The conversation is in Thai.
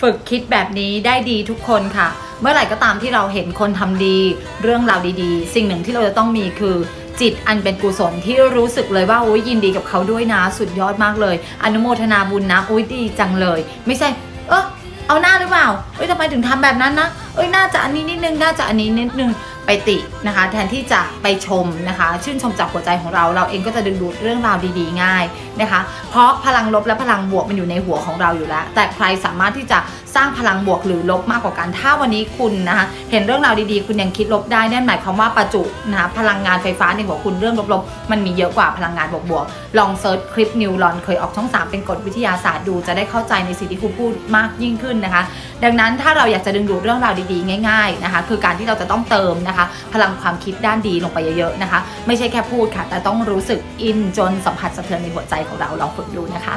ฝึกคิดแบบนี้ได้ดีทุกคนค่ะ เมื่อไหร่ก็ตามที่เราเห็นคนทำดี เรื่องราวดีๆ สิ่งหนึ่งที่เราจะต้องมีคือจิตอันเป็นกุศลที่รู้สึกเลยว่าอุ้ยยินดีกับเขาด้วยนะสุดยอดมากเลย อนุโมทนาบุญนะอุ้ยดีจังเลย ไม่ใช่ เออเอาหน้าหรือเปล่าเอ้ยทำไมถึงทำแบบนั้นนะเอ้ยน่าจะอันนี้นิดนึงน่าจะอันนี้นิดนึง ไปตินะคะ แทนที่จะไปชมนะคะ ชื่นชมจากหัวใจของเรา เราเองก็จะดึงดูดเรื่องราวดีๆ ง่ายนะคะ เพราะพลังลบและพลังบวกมันอยู่ในหัวของเราอยู่แล้ว แต่ใครสามารถที่จะสร้างพลังบวกหรือลบมากกว่ากันถ้าวันนี้คุณนะคะ เห็นเรื่องราวดีๆ คุณยังคิดลบได้นั่นหมายความว่าประจุนะคะพลังงานไฟฟ้าในหัวคุณเรื่องลบๆ มันมีเยอะกว่าพลังงานบวกๆลองเซิร์ชคลิปนิวรอนเคยออกช่อง 3 เป็นกฎวิทยาศาสตร์ดู จะได้เข้าใจในสิ่งที่ครูพูดมากยิ่งขึ้นนะคะ ดังนั้นถ้าเราอยากจะดึงดูดเรื่องราวดีๆ ง่าย ๆนะคะ คือการที่เราจะต้องเติมนะคะนะคะ พลังความคิดด้านดีลงไปเยอะๆนะคะ ไม่ใช่แค่พูดค่ะ แต่ต้องรู้สึกอินจนสัมผัสสะเทือนในหัวใจของเราลองฝึกดูนะคะ